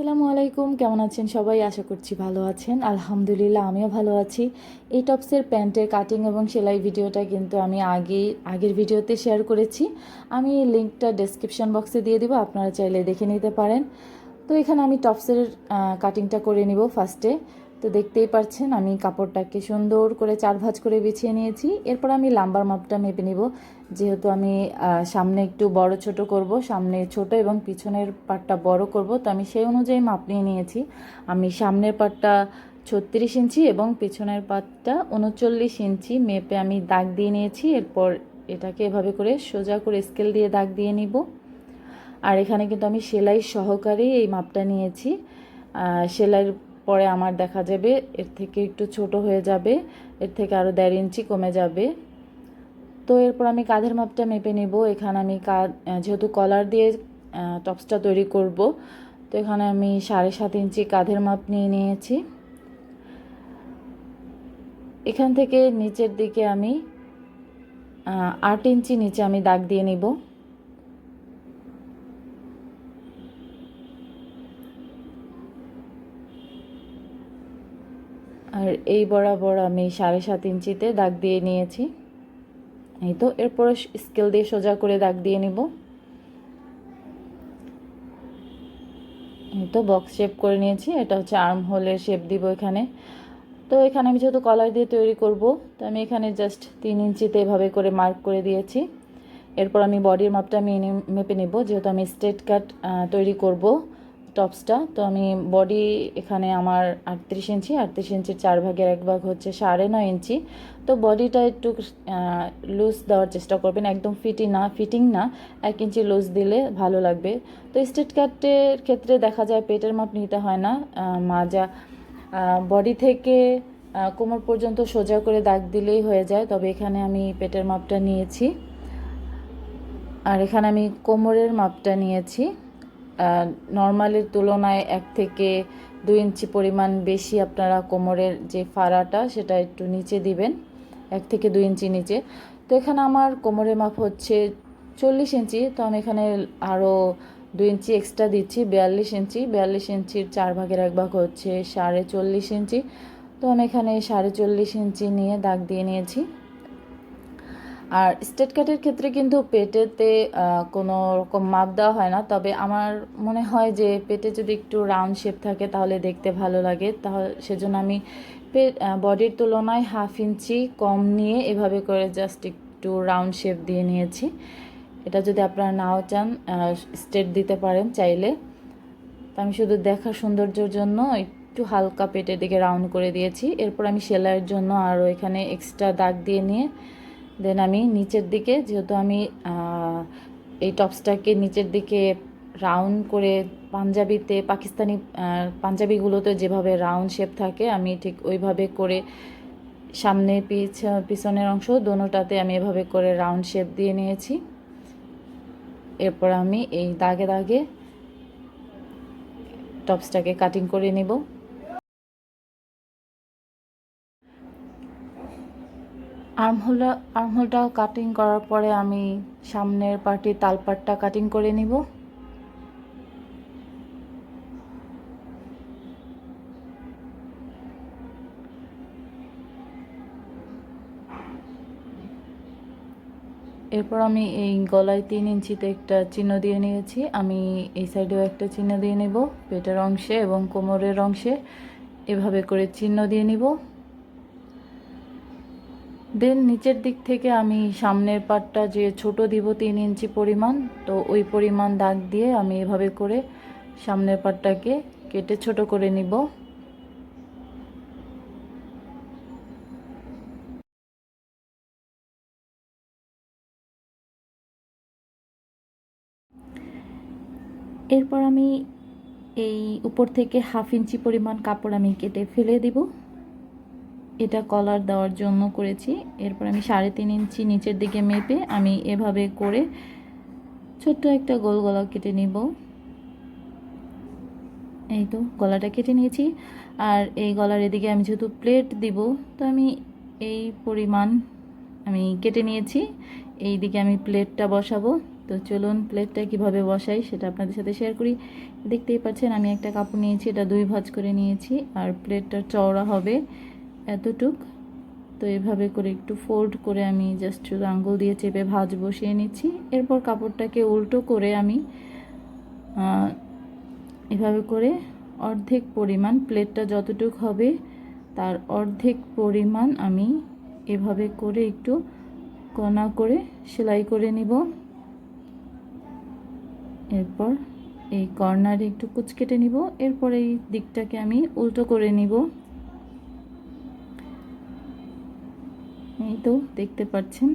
আসসালামু আলাইকুম, কেমন আছেন সবাই? আশা করছি ভালো আছেন। আলহামদুলিল্লাহ, আমিও ভালো আছি। এই টপসের প্যান্টের কাটিং এবং সেলাই ভিডিওটা কিন্তু আমি আগে, আগের ভিডিওতে শেয়ার করেছি। আমি লিঙ্কটা ডেসক্রিপশন বক্সে দিয়ে দিব, আপনারা চাইলে দেখে নিতে পারেন। তো এখানে আমি টপসের কাটিংটা করে নিব ফার্স্টে তো দেখতেই পাচ্ছেন, আমি কাপড়টাকে সুন্দর করে চার ভাঁজ করে বিছিয়ে নিয়েছি। এরপর আমি লাম্বার মাপটা মেপে নিব। যেহেতু আমি সামনে একটু বড় ছোট করব, সামনে ছোট এবং পিছনের পাটটা বড় করব, তো আমি সেই অনুযায়ী মাপ নিয়ে নিয়েছি। আমি সামনের পাটটা ছত্রিশ ইঞ্চি এবং পিছনের পাটটা উনচল্লিশ ইঞ্চি মেপে আমি দাগ দিয়ে নিয়েছি। এরপর এটাকে এভাবে করে সোজা করে স্কেল দিয়ে দাগ দিয়ে নিব। আর এখানে কিন্তু আমি সেলাই সহকারেই এই মাপটা নিয়েছি। সেলাইয়ের পরে আমার দেখা যাবে, এর থেকে একটু ছোট হয়ে যাবে, এর থেকে আরও দেড় ইঞ্চি কমে যাবে। তো এরপর আমি কাঁধের মাপটা মেপে নেব। এখানে আমি কাঁধ যেহেতু কলার দিয়ে টপসটা তৈরি করব, তো এখানে আমি সাড়ে সাত ইঞ্চি কাঁধের মাপ নিয়ে নিয়েছি। এখান থেকে নিচের দিকে আমি আট ইঞ্চি নিচে আমি দাগ দিয়ে নিব। আর এই বরাবর আমি সাড়ে সাত ইঞ্চিতে দাগ দিয়ে নিয়েছি। এই তো, এরপরে স্কেল দিয়ে সোজা করে দাগ দিয়ে নিব। এই তো বক্স শেপ করে নিয়েছি। এটা হচ্ছে আর্ম হোলের শেপ দিব এখানে। তো এখানে আমি যেহেতু কলার দিয়ে তৈরি করব, তো আমি এখানে জাস্ট তিন ইঞ্চিতে এভাবে করে মার্ক করে দিয়েছি। এরপর আমি বডির মাপটা আমি মেপে নেব, যেহেতু আমি স্ট্রেট কাট তৈরি করব। টপসটা তো আমি বডি এখানে আমার আটত্রিশ ইঞ্চি, আটত্রিশ ইঞ্চির চার ভাগের এক ভাগ হচ্ছে সাড়ে নয় ইঞ্চি। তো বডিটা একটু লুজ দেওয়ার চেষ্টা করবেন, একদম ফিটিং না ফিটিং না, এক ইঞ্চি লুজ দিলে ভালো লাগবে। তো স্ট্রেট কাটের ক্ষেত্রে দেখা যায় পেটের মাপ নিতে হয় না মাজা বডি থেকে কোমর পর্যন্ত সোজা করে দাগ দিলেই হয়ে যায়, তবে এখানে আমি পেটের মাপটা নিয়েছি। আর এখানে আমি কোমরের মাপটা নিয়েছি। নর্মালের তুলনায় এক থেকে দু ইঞ্চি পরিমাণ বেশি আপনারা কোমরের যে ফাড়াটা, সেটা একটু নিচে দিবেন, এক থেকে দুই ইঞ্চি নিচে। তো এখানে আমার কোমরের মাপ হচ্ছে চল্লিশ ইঞ্চি, তো আমি এখানে আরও দুই ইঞ্চি এক্সট্রা দিচ্ছি, বিয়াল্লিশ ইঞ্চি। বিয়াল্লিশ ইঞ্চির চার ভাগের এক ভাগ হচ্ছে সাড়ে চল্লিশ ইঞ্চি। তো আমি এখানে সাড়ে চল্লিশ ইঞ্চি নিয়ে দাগ দিয়ে নিয়েছি। আর স্টেট কাটের ক্ষেত্রে কিন্তু পেটেতে কোনো রকম মাপ দেওয়া হয় না। তবে আমার মনে হয় যে পেটে যদি একটু রাউন্ড শেপ থাকে তাহলে দেখতে ভালো লাগে। তাহলে সেজন্য আমি বডির তুলনায় হাফ ইঞ্চি কম নিয়ে এভাবে করে জাস্ট একটু রাউন্ড শেপ দিয়ে নিয়েছি। এটা যদি আপনারা নাও চান স্ট্রেট দিতে পারেন চাইলে। তো আমি শুধু দেখার সৌন্দর্যের জন্য একটু হালকা পেটের দিকে রাউন্ড করে দিয়েছি। এরপর আমি সেলাইয়ের জন্য আরও এখানে এক্সট্রা দাগ দিয়ে নিয়ে দেন আমি নিচের দিকে, যেহেতু আমি এই টপসটাকে নিচের দিকে রাউন্ড করে পাঞ্জাবিতে, পাকিস্তানি পাঞ্জাবিগুলোতে যেভাবে রাউন্ড শেপ থাকে, আমি ঠিক ওইভাবে করে সামনে পিছ, পিছনের অংশ দোনোটাতে আমি এভাবে করে রাউন্ড শেপ দিয়ে নিয়েছি। এরপর আমি এই দাগে দাগে টপসটাকে কাটিং করে নেব। আর্মহোলটা আর্মহোলটা কাটিং করার পরে আমি সামনের পার্টি তালপাটটা কাটিং করে নিব। এরপর আমি এই গলায় তিন ইঞ্চিতে একটা চিহ্ন দিয়ে নিয়েছি। আমি এই সাইডেও একটা চিহ্ন দিয়ে নেব, পেটের অংশে এবং কোমরের অংশে। এভাবে করে চিহ্ন দিয়ে নিব। দেন নিচের দিক থেকে আমি সামনের পাটটা যে ছোট দিব তিন ইঞ্চি পরিমাণ, তো ওই পরিমাণ দাগ দিয়ে আমি এভাবে করে সামনের পাটটাকে কেটে ছোট করে নিব। এরপর আমি এই উপর থেকে হাফ ইঞ্চি পরিমাণ কাপড় আমি কেটে ফেলে দিব। এটা কলার দেওয়ার জন্য করেছি। এরপর আমি সাড়ে তিন ইঞ্চি নিচের দিকে মেপে আমি এভাবে করে ছোট্ট একটা গোল গলা কেটে নিব। এই তো, গলাটা কেটে নিয়েছি। আর এই গলার এদিকে আমি যেহেতু প্লেট দিব, তো আমি এই পরিমাণ আমি কেটে নিয়েছি। এই দিকে আমি প্লেটটা বসাবো। তো চলুন প্লেটটা কীভাবে বসাই সেটা আপনাদের সাথে শেয়ার করি। দেখতেই পাচ্ছেন আমি একটা কাপড় নিয়েছি, এটা দুই ভাঁজ করে নিয়েছি। আর প্লেটটা চওড়া হবে। এতটুক। তো এভাবে করে একটু ফোল্ড করে আমি জাস্ট শুধু আঙ্গুল দিয়ে চেপে ভাজ বসিয়ে নিচ্ছি। এরপর কাপড়টাকে উল্টো করে আমি এভাবে করে অর্ধেক পরিমাণ প্লেটটা যতটুক হবে, তার অর্ধেক পরিমাণ আমি এভাবে করে একটু কণা করে সেলাই করে নিব। এরপর এই কর্নারে একটু কুচ কেটে নিব। এরপর এই দিকটাকে আমি উল্টো করে নিব। এই তো দেখতে পাচ্ছেন।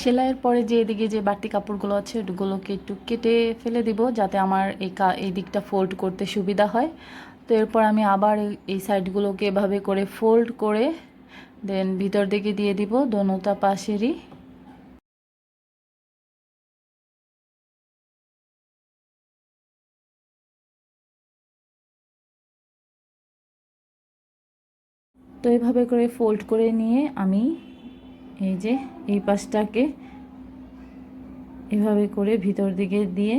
সেলাইয়ের পরে যে এদিকে যে বাড়তি কাপড়গুলো আছে, ওগুলোকে একটু কেটে ফেলে দিব যাতে আমার এই এই দিকটা ফোল্ড করতে সুবিধা হয়। তো এরপর আমি আবার এই সাইডগুলোকে এভাবে করে ফোল্ড করে দেন ভিতর দিকে দিয়ে দিব, দোনোটা পাশেরই। তো এইভাবে করে ফোল্ড করে নিয়ে আমি এই যে এই পাশটাকে এভাবে করে ভিতর দিকে দিয়ে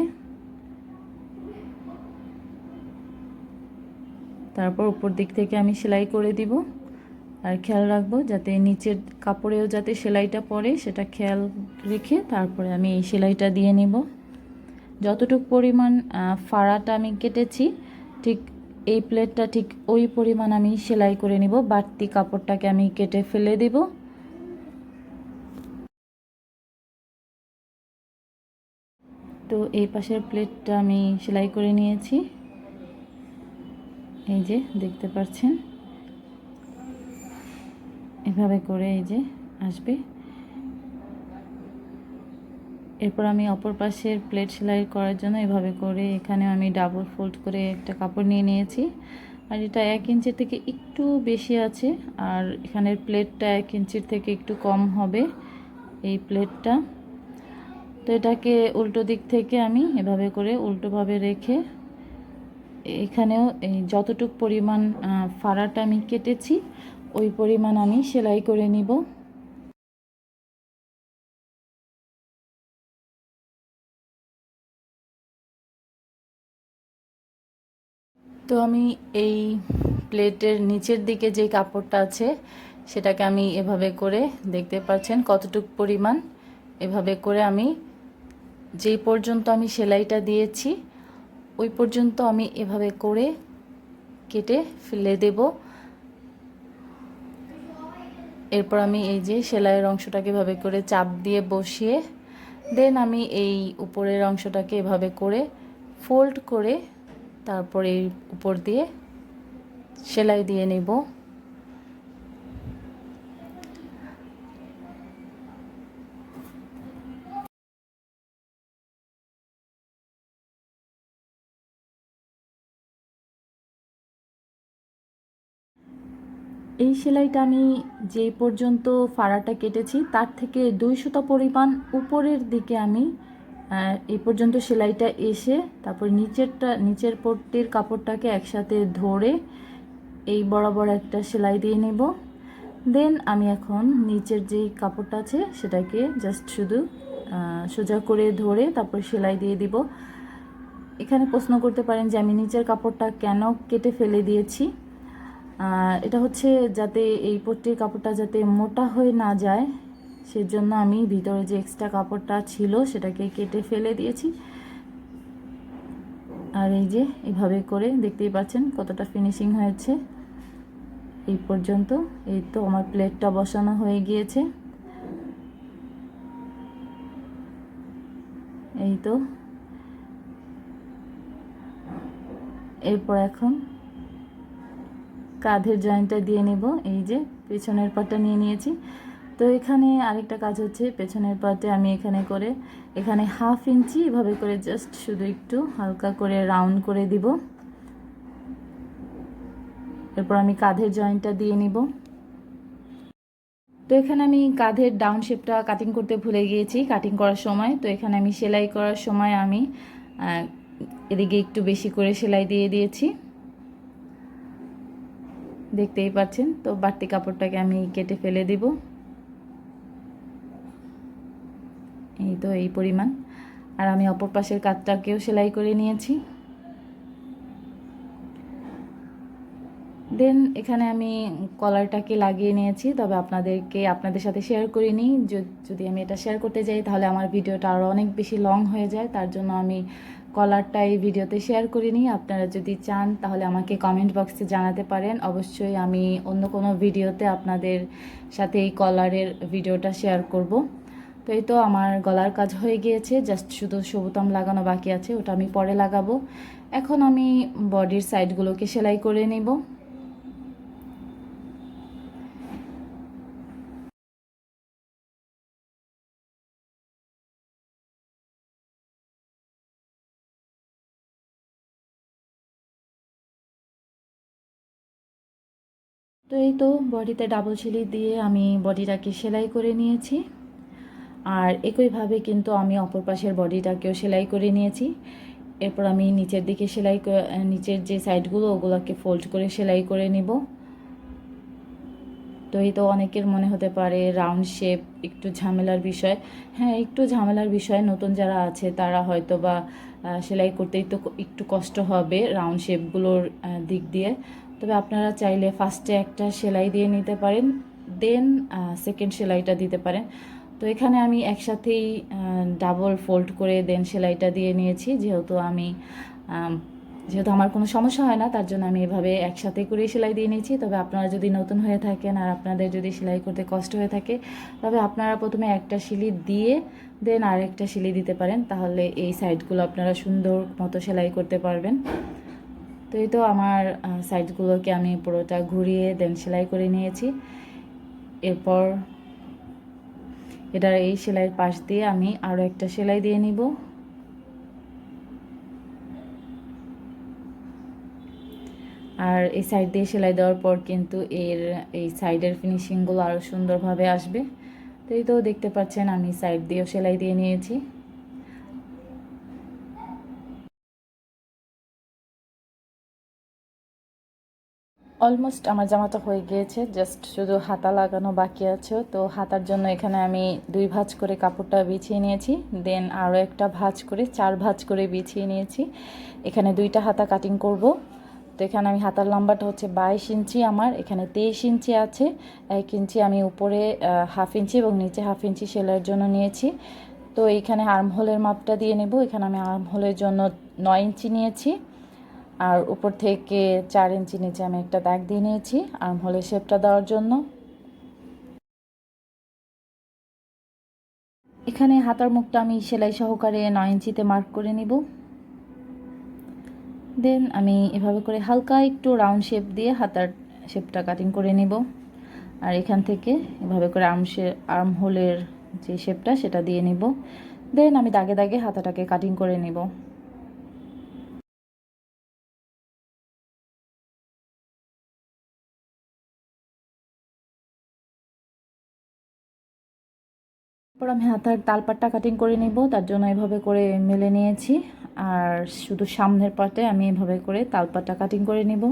তারপর উপর দিক থেকে আমি সেলাই করে দিব। আর খেয়াল রাখব যাতে নিচের কাপড়েও যাতে সেলাইটা পরে সেটা খেয়াল রেখে তারপরে আমি এই সেলাইটা দিয়ে নিব। যতটুকু পরিমাণ ফাড়াটা আমি কেটেছি, ঠিক এই প্লেটটা ঠিক ওই পরিমাণ আমি সেলাই করে নিব। বাড়তি কাপড়টাকে আমি কেটে ফেলে দিব। তো এই পাশের প্লেটটা আমি সেলাই করে নিয়েছি। এই যে, দেখতে পাচ্ছেন? এভাবে করে এই যে আসবে। এরপর আমি অপর পাশের প্লেট সেলাই করার জন্য এভাবে করে এখানে আমি ডাবল ফোল্ড করে একটা কাপড় নিয়ে নিয়েছি। আর এটা এক ইঞ্চির থেকে একটু বেশি আছে, আর এখানের প্লেটটা এক ইঞ্চির থেকে একটু কম হবে এই প্লেটটা। তো এটাকে উল্টো দিক থেকে আমি এভাবে করে উল্টোভাবে রেখে এখানেও এই যতটুক পরিমাণ ফাড়াটা আমি কেটেছি, ওই পরিমাণ আমি সেলাই করে নিব। তো আমি এই প্লেটের নিচের দিকে যে কাপড়টা আছে, সেটাকে আমি এভাবে করে দেখতে পাচ্ছেন কতটুক পরিমাণ। এভাবে করে আমি যেই পর্যন্ত আমি সেলাইটা দিয়েছি, ওই পর্যন্ত আমি এভাবে করে কেটে ফেলে দেব। এরপর আমি এই যে সেলাইয়ের অংশটাকে এভাবে করে চাপ দিয়ে বসিয়ে, দেন আমি এই উপরের অংশটাকে এভাবে করে ফোল্ড করে তারপরে উপর দিয়ে সেলাই দিয়ে নেব। এই সেলাইটা আমি যে পর্যন্ত ফাড়াটা কেটেছি, তার থেকে দুই পরিমাণ উপরের দিকে আমি এই পর্যন্ত সেলাইটা এসে তারপর নিচেরটা, নিচের পট্টির কাপড়টাকে একসাথে ধরে এই বরাবর একটা সেলাই দিয়ে নেব। দেন আমি এখন নিচের যে কাপড়টা আছে সেটাকে জাস্ট শুধু সোজা করে ধরে তারপর সেলাই দিয়ে দিব। এখানে প্রশ্ন করতে পারেন যে আমি নিচের কাপড়টা কেন কেটে ফেলে দিয়েছি? এটা হচ্ছে যাতে এই পট্টির কাপড়টা যাতে মোটা হয়ে না যায়। সেজন্য আমি ভিতরে যে এক্সট্রা কাপড়টা ছিল সেটাকে কেটে ফেলে দিয়েছি। আর এই যে এভাবে করে দেখতেই পাচ্ছেন কতটা ফিনিশিং হয়েছে। এই পর্যন্ত, এই তো আমার প্লেটটা বসানো হয়ে গিয়েছে। এই তো। এরপর এখন কাঁধের জয়েন্টটা দিয়ে নেব। এই যে পেছনের পাটটা নিয়ে নিয়েছি। তো এখানে আরেকটা কাজ হচ্ছে, পেছনের পাটে আমি এখানে করে, এখানে হাফ ইঞ্চি এভাবে করে জাস্ট শুধু একটু হালকা করে রাউন্ড করে দিব। এরপর আমি কাঁধের জয়েন্টটা দিয়ে নিব। তো এখানে আমি কাঁধের ডাউন শেপটা কাটিং করতে ভুলে গিয়েছি কাটিং করার সময়। তো এখানে আমি সেলাই করার সময় আমি এদিকে একটু বেশি করে সেলাই দিয়ে দিয়েছি। দেখতেই পাচ্ছেন? তো বাড়তি কাপড়টাকে আমি কেটে ফেলে দিব। এই তো এই পরিমাণ। আর আমি অপর পাশের কাতটাকেও সেলাই করে নিয়েছি। দেন এখানে আমি কলারটাকে লাগিয়ে নিয়েছি, তবে আপনাদেরকে আপনাদের সাথে শেয়ার করে নিই। যদি আমি এটা শেয়ার করতে যাই, তাহলে আমার ভিডিওটা আরও অনেক বেশি লং হয়ে যায়। তার জন্য আমি কলারটা এই ভিডিওতে শেয়ার করে নিই। আপনারা যদি চান, তাহলে আমাকে কমেন্ট বক্সে জানাতে পারেন। অবশ্যই আমি অন্য কোনো ভিডিওতে আপনাদের সাথে এই কলারের ভিডিওটা শেয়ার করব। তো এই তো আমার গলার কাজ হয়ে গিয়েছে জাস্ট শুধু সবুতাম লাগানো বাকি আছে, ওটা আমি পরে লাগাবো। এখন আমি বডির সাইডগুলোকে সেলাই করে নেব। তো এই তো বডিতে ডাবল সিলি দিয়ে আমি বডিটাকে সেলাই করে নিয়েছি। আর একইভাবে কিন্তু আমি অপর পাশের বডিটাকেও সেলাই করে নিয়েছি। এরপর আমি নিচের দিকে সেলাই নিচের যে সাইডগুলো, ওগুলোকে ফোল্ড করে সেলাই করে নিব। তো এই তো অনেকের মনে হতে পারে রাউন্ড শেপ একটু ঝামেলার বিষয়। হ্যাঁ একটু ঝামেলার বিষয়। নতুন যারা আছে, তারা হয়তো বা সেলাই করতে তো একটু কষ্ট হবে রাউন্ড শেপগুলোর দিক দিয়ে। তবে আপনারা চাইলে ফার্স্টে একটা সেলাই দিয়ে নিতে পারেন, দেন সেকেন্ড সেলাইটা দিতে পারেন। তো এখানে আমি একসাথেই ডাবল ফোল্ড করে দেন সেলাইটা দিয়ে নিয়েছি। যেহেতু আমি যেহেতু আমার কোনো সমস্যা হয় না, তার জন্য আমি এভাবে একসাথে করে সেলাই দিয়ে নিয়েছি। তবে আপনারা যদি নতুন হয়ে থাকেন আর আপনাদের যদি সেলাই করতে কষ্ট হয়ে থাকে, তবে আপনারা প্রথমে একটা শিলি দিয়ে দেন আরেকটা শিলি দিতে পারেন। তাহলে এই সাইডগুলো আপনারা সুন্দর মতো সেলাই করতে পারবেন। তো এই তো আমার সাইডগুলোকে আমি পুরোটা ঘুরিয়ে দেন সেলাই করে নিয়েছি। এরপর এটার এই সেলাইয়ের পাশ দিয়ে আমি আরও একটা সেলাই দিয়ে নিব। আর এই সাইড দিয়ে সেলাই দেওয়ার পর কিন্তু এর এই সাইডের ফিনিশিংগুলো আরও সুন্দরভাবে আসবে। তো এই তো দেখতে পাচ্ছেন আমি সাইড দিয়েও সেলাই দিয়ে নিয়েছি। অলমোস্ট আমার জামাটা হয়ে গিয়েছে জাস্ট শুধু হাতা লাগানো বাকি আছে। তো হাতার জন্য এখানে আমি দুই ভাঁজ করে কাপড়টা বিছিয়ে নিয়েছি দেন আরও একটা ভাঁজ করে, চার ভাঁজ করে বিছিয়ে নিয়েছি। এখানে দুইটা হাতা কাটিং করব। তো এখানে আমি হাতার লম্বাটা হচ্ছে বাইশ ইঞ্চি আমার, এখানে তেইশ ইঞ্চি আছে, এক ইঞ্চি আমি উপরে হাফ ইঞ্চি এবং নিচে হাফ ইঞ্চি সেলাইয়ের জন্য নিয়েছি। তো এইখানে আর্ম হোলের মাপটা দিয়ে নেব, এখানে আমি আর্ম হোলের জন্য নয় ইঞ্চি নিয়েছি। আর উপর থেকে চার ইঞ্চি নিচে আমি একটা দাগ দিয়ে নিয়েছি আর্ম হোলের শেপটা দেওয়ার জন্য। এখানে হাতার মুখটা আমি সেলাই সহকারে নয় ইঞ্চিতে মার্ক করে নিব। দেন আমি এভাবে করে হালকা একটু রাউন্ড শেপ দিয়ে হাতার শেপটা কাটিং করে নিব। আর এখান থেকে এভাবে করে আর্ম আর্ম হোলের যে শেপটা সেটা দিয়ে নিব। দেন আমি দাগে দাগে হাতাটাকে কাটিং করে নিব। তারপর আমি হাতার তালপাটটা কাটিং করে নিব, তার জন্য এভাবে করে মেলে নিয়েছি। আর শুধু সামনের পাটে আমি এভাবে করে তালপাটটা কাটিং করে নিব।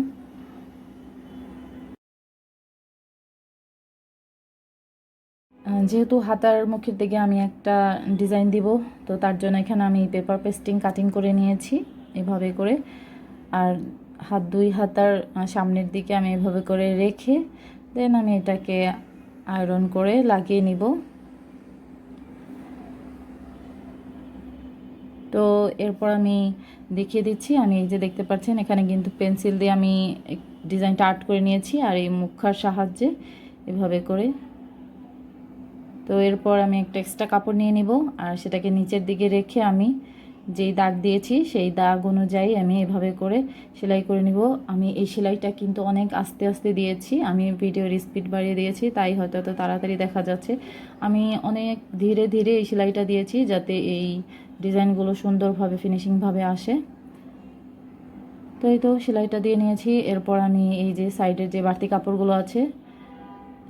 যেহেতু হাতার মুখের দিকে আমি একটা ডিজাইন দিব, তো তার জন্য এখানে আমি পেপার পেস্টিং কাটিং করে নিয়েছি এভাবে করে। আর হাত, দুই হাতার সামনের দিকে আমি এভাবে করে রেখে দেন আমি এটাকে আয়রন করে লাগিয়ে নিব। তো এরপর আমি দেখিয়ে দিচ্ছি। আমি এই যে দেখতে পাচ্ছেন, এখানে কিন্তু পেন্সিল দিয়ে আমি ডিজাইনটা আর্ট করে নিয়েছি আর এই মুখার সাহায্যে এভাবে করে। তো এরপর আমি একটা এক্সট্রা কাপড় নিয়ে নিব আর সেটাকে নিচের দিকে রেখে আমি যেই দাগ দিয়েছি সেই দাগ অনুযায়ী আমি এভাবে করে সেলাই করে নিব। আমি এই সেলাইটা কিন্তু অনেক আস্তে আস্তে দিয়েছি। আমি ভিডিওর স্পিড বাড়িয়ে দিয়েছি, তাই হয়তো তাড়াতাড়ি দেখা যাচ্ছে। আমি অনেক ধীরে ধীরে এই সেলাইটা দিয়েছি যাতে এই ডিজাইনগুলো সুন্দরভাবে, ফিনিশিংভাবে আসে। তো এই তো সেলাইটা দিয়ে নিয়েছি। এরপর আমি এই যে সাইডের যে বাড়তি কাপড়গুলো আছে,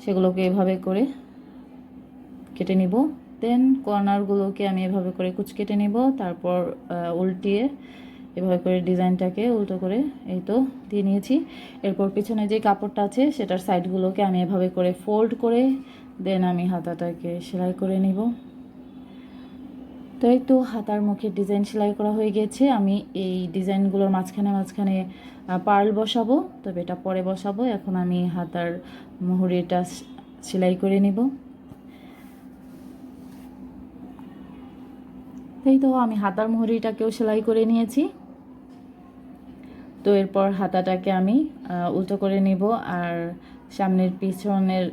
সেগুলোকে এভাবে করে কেটে নিব। দেন কর্নারগুলোকে আমি এভাবে করে কুচ কেটে নিব। তারপর উল্টিয়ে এভাবে করে ডিজাইনটাকে উল্টো করে এই তো দিয়ে নিয়েছি। এরপর পিছনে যে কাপড়টা আছে, সেটার সাইডগুলোকে আমি এভাবে করে ফোল্ড করে দেন আমি হাতাটাকে সেলাই করে নিব। তো এই তো হাতার মুখের ডিজাইন সেলাই করা হয়ে গেছে। আমি এই ডিজাইনগুলোর মাঝখানে মাঝখানে পার্ল বসাবো। তবে এটা পরে বসাবো। এখন আমি হাতার মুহুরিটা সেলাই করে নিব। এই তো আমি হাতার মুহুরিটাকেও সেলাই করে নিয়েছি। তো এরপর হাতাটাকে আমি উল্টো করে নিব। আর সামনের পিছনের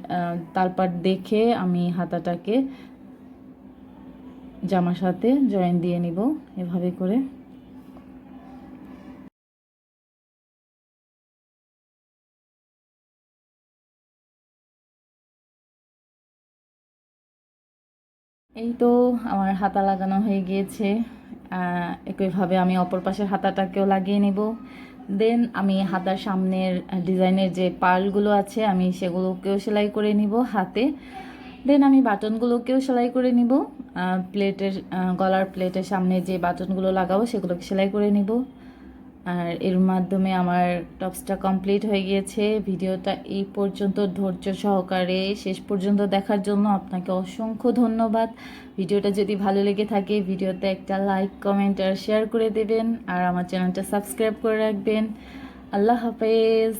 তালপাট দেখে আমি হাতাটাকে জামার সাথে জয়েন দিয়ে নিব, এভাবে করে। এই তো আমার হাতা লাগানো হয়ে গিয়েছে। একইভাবে আমি অপর পাশের হাতাটাকেও লাগিয়ে নিব। দেন আমি হাতার সামনের ডিজাইনের যে পার্লগুলো আছে, আমি সেগুলোকেও সেলাই করে নিব হাতে। দেন আমি বাটনগুলোকেও সেলাই করে নিব। প্লেটের গলার প্লেটের সামনে যে বাটনগুলো লাগাবো সেগুলোকে সেলাই করে নিব। আর এর মাধ্যমে আমার টপসটা কমপ্লিট হয়ে গিয়েছে। ভিডিওটা এই পর্যন্ত ধৈর্য সহকারে শেষ পর্যন্ত দেখার জন্য আপনাকে অসংখ্য ধন্যবাদ। ভিডিওটা যদি ভালো লেগে থাকে, ভিডিওতে একটা লাইক, কমেন্ট আর শেয়ার করে দেবেন। আর আমার চ্যানেলটা সাবস্ক্রাইব করে রাখবেন। আল্লাহ হাফেজ।